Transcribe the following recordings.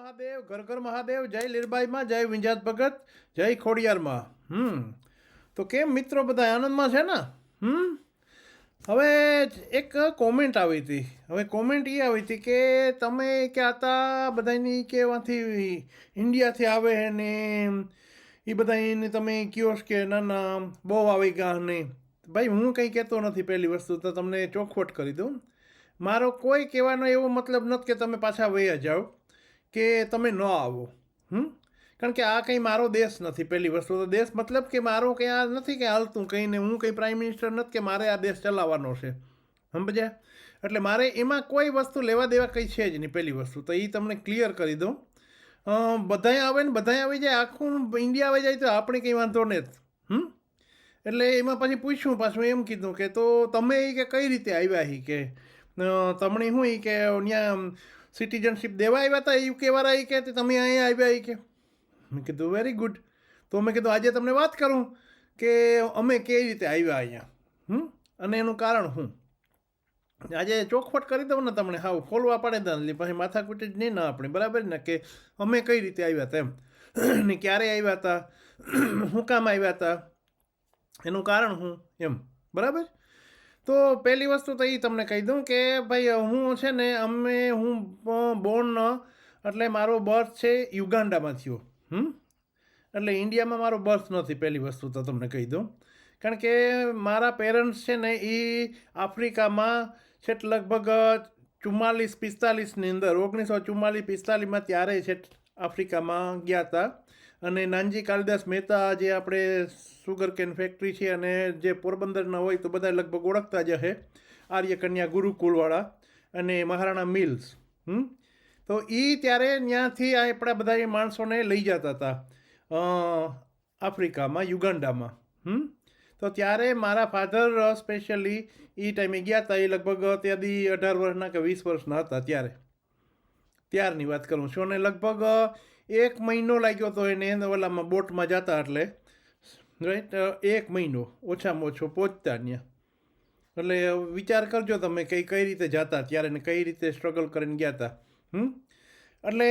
મહાદેવ, ઘર ઘર મહાદેવ, જય લીરબાઈમાં, જય વિંજાત ભગત, જય ખોડિયારમાં. હમ. તો કેમ મિત્રો બધા આનંદમાં છે ને? હમ. હવે એક કોમેન્ટ આવી હતી. હવે કોમેન્ટ એ આવી હતી કે તમે ક્યાં હતા? બધાની કેવાથી ઇન્ડિયાથી આવે ને? એ બધાને તમે કયો કે ના ના, બહુ આવી ગયા ને? ભાઈ, હું કંઈ કહેતો નથી પહેલી વસ્તુ, તો તમને ચોખવટ કરી દઉં. મારો કોઈ કહેવાનો એવો મતલબ નથી કે તમે પાછા વયા જાઓ. કે તમે ન આવો, હમ? કારણ કે આ કંઈ મારો દેશ નથી પહેલી વસ્તુ તો દેશ મતલબ કે મારો કંઈ આ નથી કે હાલતું કંઈ ને હું કંઈ પ્રાઇમ મિનિસ્ટર નથી કે મારે આ દેશ ચલાવવાનો છે, સમજ્યા? એટલે મારે એમાં કોઈ વસ્તુ લેવા દેવા કંઈ છે જ નહીં પહેલી વસ્તુ, તો એ તમને ક્લિયર કરી દઉં. બધાય આવે ને બધાય આવી જાય, આખું ઇન્ડિયા આવી જાય તો આપણે કંઈ વાંધો નહીં હમ? એટલે એમાં પછી પૂછ્યું પાછું એમ કીધું કે તો તમે એ કે કઈ રીતે આવ્યા હી કે? તમને શું એ કે ત્યાં સિટીઝનશીપ દેવા આવ્યા હતા યુકે વાળા ઈ કે તમે અહીંયા આવ્યા ઈ કે મેં કીધું વેરી ગુડ તો મેં કીધું, આજે તમને વાત કરું કે અમે કેવી રીતે આવ્યા અહીંયા? હમ? અને એનું કારણ હું આજે ચોખવટ કરી દઉં ને તમને, હાવ ખોલવા પડે ને પછી માથાકૂટી જ નહીં ના આપણે, બરાબર ને? કે અમે કઈ રીતે આવ્યા હતા એમ? ને ક્યારે આવ્યા હતા શું કામ આવ્યા હતા એનું કારણ શું? એમ, બરાબર? તો પહેલી વસ્તુ તો એ તમને કહી દઉં કે ભાઈ, હું છે ને, અમે, હું બોર્ન એટલે મારો બર્થ છે યુગાન્ડામાં થયો. હમ? એટલે ઇન્ડિયામાં મારો બર્થ નથી પહેલી વસ્તુ તો તમને કહી દઉં. કારણ કે મારા પેરેન્ટ્સ છે ને એ આફ્રિકામાં છેટ લગભગ ચુમ્માલીસ પિસ્તાલીસની અંદર, ઓગણીસો ચુમ્માલીસ પિસ્તાલીસમાં ત્યારે છે આફ્રિકામાં ગયા હતા અને નાનજી કાલિદાસ મહેતા જે આપણે સુગર કેન ફેક્ટરી છે અને જે પોરબંદરના હોય તો બધા લગભગ ઓળખતા જ હશે આર્યકન્યા ગુરુકુળવાળા અને મહારાણા મિલ્સ. હમ? તો એ ત્યારે ત્યાંથી આ આપણા બધા માણસોને લઈ જતા હતા આફ્રિકામાં, યુગાન્ડામાં. હમ? તો ત્યારે મારા ફાધર સ્પેશિયલી એ ટાઈમે ગયા હતા એ લગભગ ત્યાંથી અઢાર વર્ષના કે વીસ વર્ષના હતા ત્યારે. ત્યારની વાત કરું છું. અને લગભગ એક મહિનો લાગ્યો હતો એને ઓલામાં બોટમાં જતા એટલે રાઈટ એક મહિનો, ઓછામાં ઓછો પહોંચતા ત્યાં એટલે વિચાર કરજો તમે કઈ કઈ રીતે જતા, ત્યારે ને કઈ રીતે સ્ટ્રગલ કરીને ગયા હતા હમ? એટલે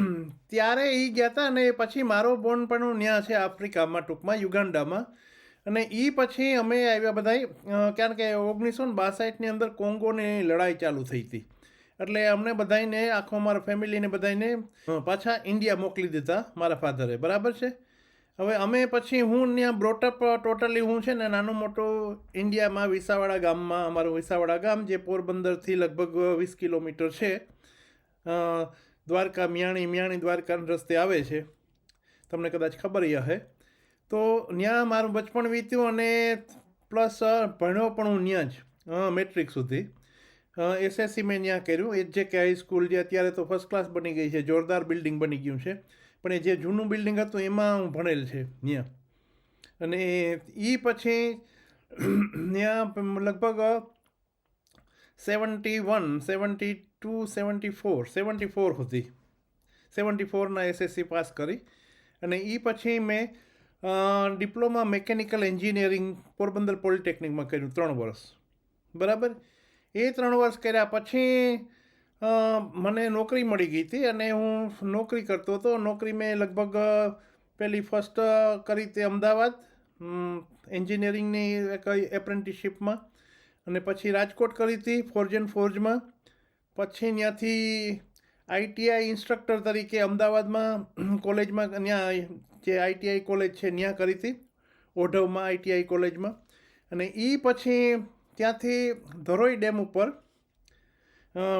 ત્યારે એ ગયા હતા અને પછી મારો બોન પણ ત્યાં છે આફ્રિકામાં ટૂંકમાં, યુગાન્ડામાં. અને એ પછી અમે આવ્યા બધા કારણ કે ઓગણીસો ને બાસઠની અંદર કોંગોની લડાઈ ચાલુ થઈ હતી એટલે અમને બધાને આખો મારા ફેમિલીને બધાને પાછા ઇન્ડિયા મોકલી દીધા મારા ફાધરે બરાબર છે? હવે અમે પછી હું ત્યાં બ્રોટઅપ ટોટલી હું છે ને નાનો મોટો ઇન્ડિયામાં વિસાવાડા ગામમાં અમારું વિસાવાડા ગામ જે પોરબંદરથી લગભગ વીસ કિલોમીટર છે દ્વારકા મિયાણી મિયાણી દ્વારકા રસ્તે આવે છે. તમને કદાચ ખબર એ હે. તો ત્યાં મારું બચપણ વીત્યું અને પ્લસ ભણ્યો પણ હું ત્યાં જ મેટ્રિક સુધી. એસએસસી મેં ત્યાં કર્યું. એ જે કે હાઈ સ્કૂલ જે અત્યારે તો ફર્સ્ટ ક્લાસ બની ગઈ છે, જોરદાર બિલ્ડિંગ બની ગયું છે. પણ એ જે જૂનું બિલ્ડિંગ હતું, એમાં હું ભણેલ છે ત્યાં અને એ પછી ત્યાં લગભગ seventy one seventy two seventy four seventy four સુધી સેવન્ટી ફોરના એસએસસી પાસ કરી. અને એ પછી મેં ડિપ્લોમા મેકેનિકલ એન્જિનિયરિંગ પોરબંદર પોલિટેકનિકમાં કર્યું ત્રણ વર્ષ. બરાબર? એ ત્રણ વર્ષ કર્યા પછી મને નોકરી મળી ગઈ હતી અને હું નોકરી કરતો હતો. નોકરી મેં લગભગ પહેલી ફર્સ્ટ કરી તે અમદાવાદ એન્જિનિયરિંગની એક એપ્રેન્ટિસશીપમાં અને પછી રાજકોટ કરી હતી ફોર્જ એન્ડ ફોર્જમાં પછી ત્યાંથી આઈટીઆઈ ઇન્સ્ટ્રક્ટર તરીકે અમદાવાદમાં કોલેજમાં ત્યાં જે આઈટીઆઈ કોલેજ છે ત્યાં કરી હતી. ઓઢવમાં આઈટીઆઈ કોલેજમાં. અને એ પછી ત્યાંથી ધરોઈ ડેમ ઉપર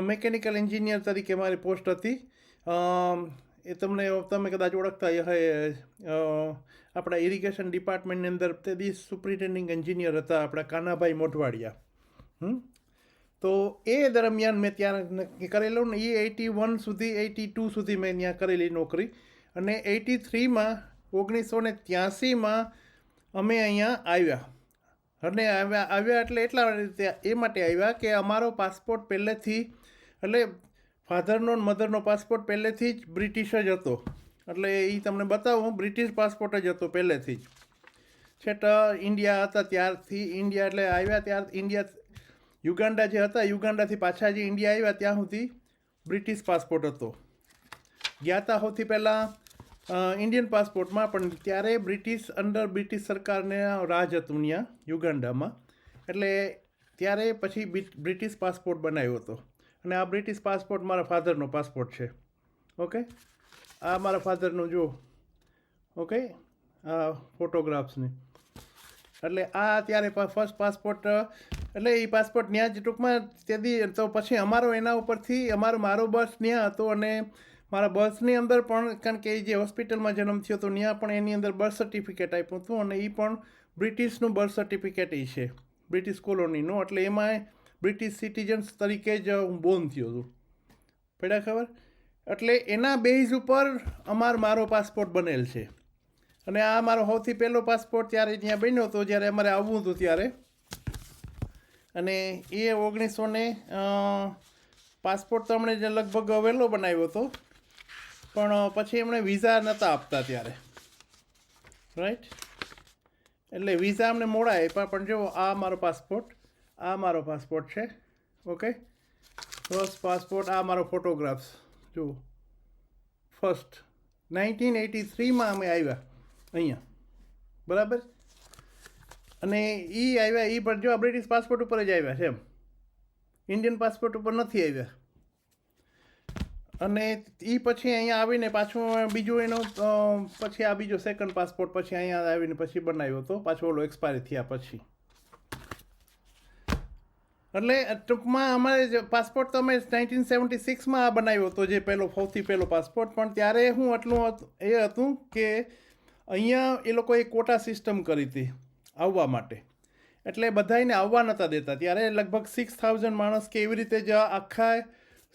મેકેનિકલ એન્જિનિયર તરીકે મારી પોસ્ટ હતી. એ તમને તમે કદાચ ઓળખતા આપણા ઇરિગેશન ડિપાર્ટમેન્ટની અંદર તે દી સુપ્રિન્ટેન્ડિંગ એન્જિનિયર હતા આપણા કાનાભાઈ મોઢવાડિયા. તો એ દરમિયાન મેં ત્યાં કરેલું ને એ એટી વન સુધી, એટી ટુ સુધી મેં ત્યાં કરેલી નોકરી. અને એટી થ્રીમાં, ઓગણીસો ને ત્યાસીમાં અમે અહીંયા આવ્યા. અને આવ્યા આવ્યા એટલે એટલા એ માટે આવ્યા કે અમારો પાસપોર્ટ પહેલેથી, એટલે ફાધરનો મધરનો પાસપોર્ટ પહેલેથી જ બ્રિટિશ જ હતો. એટલે એ તમને બતાવું બ્રિટિશ પાસપોર્ટ જ હતો પહેલેથી જ. છેટ ઇન્ડિયા હતા ત્યારથી ઇન્ડિયા એટલે આવ્યા ત્યાર ઇન્ડિયા યુગાન્ડા જે હતા યુગાન્ડાથી પાછા જે ઇન્ડિયા આવ્યા, ત્યાં સુધી બ્રિટિશ પાસપોર્ટ હતો. ગયા હતા સૌથી પહેલાં ઇન્ડિયન પાસપોર્ટમાં પણ ત્યારે બ્રિટિશ અંડર બ્રિટિશ સરકારને રાજ હતું ત્યાં, યુગાન્ડામાં. એટલે ત્યારે પછી બ્રિટિશ પાસપોર્ટ બનાવ્યો હતો. અને આ બ્રિટિશ પાસપોર્ટ મારા ફાધરનો પાસપોર્ટ છે. ઓકે? આ મારા ફાધરનું જો ઓકે? આ ફોટોગ્રાફ્સની. એટલે આ ત્યારે ફર્સ્ટ પાસપોર્ટ, એટલે એ પાસપોર્ટ ત્યાં જ ટૂંકમાં તેથી, તો પછી અમારો એના ઉપરથી, અમારો મારો બસ ત્યાં હતો અને મારા બર્થની અંદર પણ કારણ કે એ જે હોસ્પિટલમાં જન્મ થયો હતો, ત્યાં પણ એની અંદર બર્થ સર્ટિફિકેટ આપ્યું હતું અને એ પણ બ્રિટિશનું બર્થ સર્ટિફિકેટ એ છે, બ્રિટિશ કોલોનીનું. એટલે એમાં બ્રિટિશ સિટીઝન્સ તરીકે જ હું બોર્ન થયો હતો પેડા ખબર? એટલે એના બેઝ ઉપર અમાર મારો પાસપોર્ટ બનેલ છે. અને આ મારો સૌથી પહેલો પાસપોર્ટ ત્યારે ત્યાં બન્યો હતો, જ્યારે અમારે આવવું હતું ત્યારે. અને એ ઓગણીસો ને પાસપોર્ટ તો અમને જે લગભગ વહેલો બનાવ્યો હતો. પણ પછી એમણે વિઝા નહોતા આપતા ત્યારે. રાઈટ એટલે વિઝા અમને મોડા આપ્યા, પણ જો, આ મારો પાસપોર્ટ આ મારો પાસપોર્ટ છે. ઓકે ફર્સ્ટ પાસપોર્ટ આ મારો ફોટોગ્રાફ્સ જુઓ ફર્સ્ટ નાઇન્ટીન એટી થ્રીમાં અમે આવ્યા, અહીંયા. બરાબર? અને એ આવ્યા એ પણ જો બ્રિટિશ પાસપોર્ટ ઉપર જ આવ્યા છે એમ. ઇન્ડિયન પાસપોર્ટ ઉપર નથી આવ્યા. અને એ પછી અહીંયા આવીને પાછું બીજું એનો પછી આ બીજો સેકન્ડ પાસપોર્ટ પછી અહીંયા આવીને પછી બનાવ્યો હતો. પાછો ઓલો એક્સપાયર થયા પછી. એટલે ટૂંકમાં અમારે પાસપોર્ટ તો અમે નાઇન્ટીન સેવન્ટી સિક્સમાં આ બનાવ્યો હતો, જે પહેલો સૌથી પહેલો પાસપોર્ટ પણ ત્યારે હું આટલું એ હતું કે અહીંયા એ લોકોએ કોટા સિસ્ટમ કરી હતી આવવા માટે. એટલે બધાને આવવા નહોતા દેતા. ત્યારે લગભગ સિક્સ થાઉઝન્ડ માણસ કે એવી રીતે જ આખા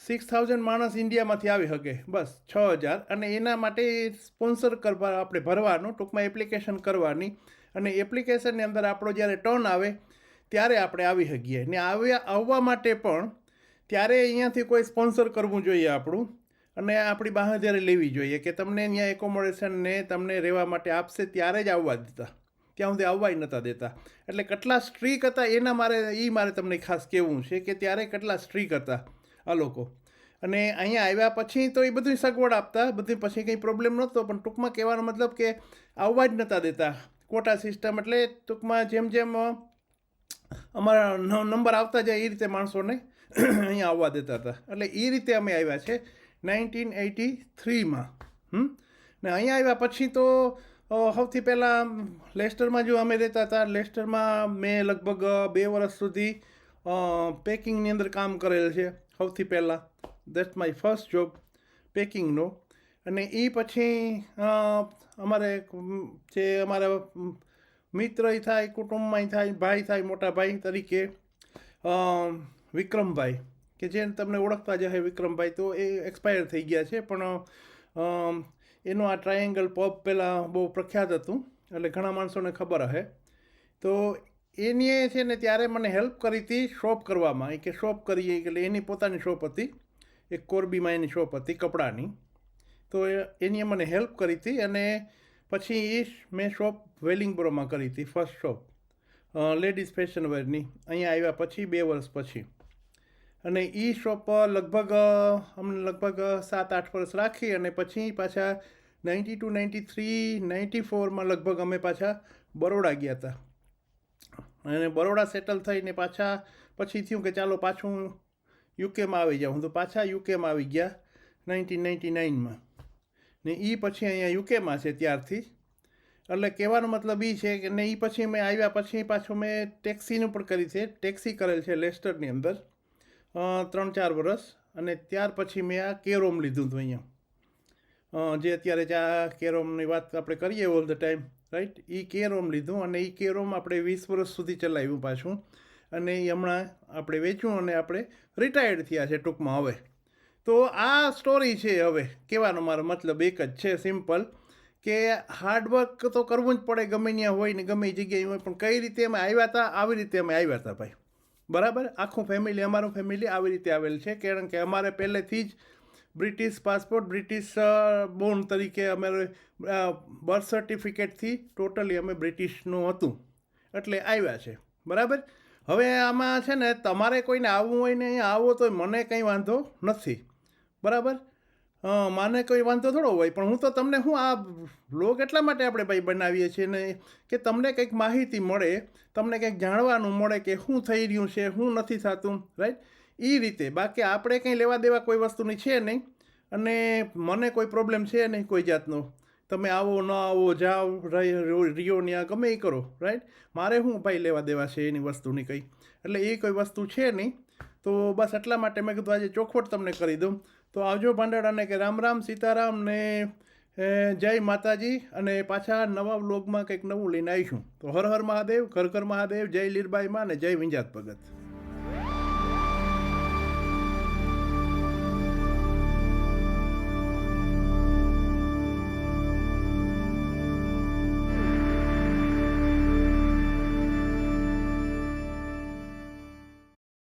સિક્સ થાઉઝન્ડ માણસ ઇન્ડિયામાંથી આવી શકે. બસ, છ હજાર. અને એના માટે સ્પોન્સર કરવા આપણે ભરવાનું, ટૂંકમાં એપ્લિકેશન કરવાની. અને એપ્લિકેશનની અંદર આપણો જ્યારે ટર્ન આવે, ત્યારે આપણે આવી શકીએ. ને આવ્યા, આવવા માટે પણ ત્યારે અહીંયાથી કોઈ સ્પોન્સર કરવું જોઈએ આપણું. અને આપણી બાંહેધરી લેવી જોઈએ, કે તમને અહીંયા એકોમોડેશન ને તમને રહેવા માટે આપશે, ત્યારે જ આવવા દેતા. ત્યાં સુધી આવવાય નહોતા દેતા. એટલે કેટલા સ્ટ્રીક હતા, એના મારે એ મારે તમને ખાસ કહેવું છે કે ત્યારે કેટલા સ્ટ્રીક હતા. આ લોકો. અને અહીંયા આવ્યા પછી તો એ બધી સગવડ આપતા બધી પછી કંઈ પ્રોબ્લેમ નહોતો, પણ ટૂંકમાં કહેવાનો મતલબ કે આવવા જ નહોતા દેતા. કોટા સિસ્ટમ એટલે ટૂંકમાં જેમ જેમ અમારા નંબર આવતા જાય એ રીતે માણસોને અહીંયા આવવા દેતા હતા. એટલે એ રીતે અમે આવ્યા છે નાઇન્ટીન એટી થ્રીમાં. હમ? ને અહીંયા આવ્યા પછી તો સૌથી પહેલાં લેસ્ટરમાં જો અમે રહેતા હતા, લેસ્ટરમાં મેં લગભગ બે વર્ષ સુધી પેકિંગની અંદર કામ કરેલ છે. સૌથી પહેલાં. દેટ્સ માય ફર્સ્ટ જોબ પેકિંગનો અને એ પછી અમારે જે અમારા મ, મિત્ર થાય કુટુંબમાં થાય ભાઈ થાય મોટા ભાઈ તરીકે વિક્રમભાઈ કે જે તમને ઓળખતા જ હશે વિક્રમભાઈ તો એ એક્સપાયર થઈ ગયા છે. પણ એનું આ ટ્રાયેંગલ પબ પહેલાં બહુ પ્રખ્યાત હતું. એટલે ઘણા માણસોને ખબર હશે. તો એની છે ને ત્યારે મને હેલ્પ કરી હતી શોપ કરવામાં. એ કે શોપ કરીએ, એટલે એની પોતાની શોપ હતી. એક કોરબીમાં એની શોપ હતી, કપડાની. તો એનીએ એની મને હેલ્પ કરી હતી અને પછી એ મેં શોપ વેલિંગબ્રોમાં કરી હતી ફર્સ્ટ શોપ લેડીઝ ફેશન વેરની અહીંયા આવ્યા પછી, બે વર્ષ પછી. અને એ શોપ લગભગ, અમને લગભગ સાત આઠ વર્ષ રાખી અને પછી પાછા ninety two ninety three ninety ફોરમાં લગભગ અમે પાછા બરોડા ગયા હતા. અને બરોડા સેટલ થઈને પાછા પછી થયું કે ચાલો પાછું યુકેમાં આવી જાઉં. તો પાછા યુકેમાં આવી ગયા નાઇન્ટીન નાઇન્ટી નાઇનમાં. ને એ પછી અહીંયા યુકેમાં છે ત્યારથી. એટલે કહેવાનો મતલબ એ છે કે ને એ પછી મેં આવ્યા પછી પાછું મેં ટેક્સીનું પણ કરી છે. ટેક્સી કરેલ છે લેસ્ટરની અંદર ત્રણ ચાર વર્ષ અને ત્યાર પછી મેં આ કેરોમ લીધું હતું અહીંયા. જે અત્યારે આ કેરોમની વાત આપણે કરીએ ઓલ ધ ટાઈમ. રાઈટ એ કેરોમ લીધું અને એ કેરોમ આપણે વીસ વર્ષ સુધી ચલાવ્યું પાછું. અને એ હમણાં આપણે વેચ્યું અને આપણે રિટાયર્ડ થયા છે ટૂંકમાં હવે. તો આ સ્ટોરી છે હવે. કહેવાનો મારો મતલબ એક જ છે સિમ્પલ કે હાર્ડવર્ક તો કરવું જ પડે, ગમે ત્યાં હોય ને ગમે જગ્યાએ હોય, પણ કઈ રીતે અમે આવ્યા હતા આવી રીતે અમે આવ્યા હતા ભાઈ. બરાબર? આખું ફેમિલી અમારું ફેમિલી આવી રીતે આવેલ છે. કારણ કે અમારે પહેલેથી જ બ્રિટિશ પાસપોર્ટ, બ્રિટિશ બોર્ન તરીકે અમે બર્થ સર્ટિફિકેટથી ટોટલી અમે બ્રિટિશનું હતું. એટલે આવ્યા છે. બરાબર? હવે આમાં છે ને, તમારે કોઈને આવવું હોય ને અહીંયા આવો તો મને કંઈ વાંધો નથી. બરાબર? મને કોઈ વાંધો થોડો હોય, પણ હું તો તમને હું આ બ્લોગ એટલા માટે આપણે ભાઈ બનાવીએ છીએ ને કે તમને કંઈક માહિતી મળે, તમને કંઈક જાણવાનું મળે કે શું થઈ રહ્યું છે શું નથી થતું રાઈટ એ રીતે. બાકી આપણે કંઈ લેવા દેવા કોઈ વસ્તુની છે નહીં અને મને કોઈ પ્રોબ્લેમ છે નહીં કોઈ જાતનો. તમે આવો, ન આવો, જાઓ રિયો ત્યાં ગમે એ કરો રાઈટ મારે હું ભાઈ લેવા દેવા છે એની વસ્તુની કંઈ? એટલે એ કોઈ વસ્તુ છે નહીં. તો બસ એટલા માટે મેં કીધું આજે ચોખવટ તમને કરી દઉં. તો આવજો ભાંડાડાને કે રામ રામ સીતારામ ને જય માતાજી અને પાછા નવા વ્લોગમાં કંઈક નવું લઈને આવીશું. તો હર હર મહાદેવ, ઘર ઘર મહાદેવ, જય લીરબાઈ માં ને જય વિંજાત ભગત.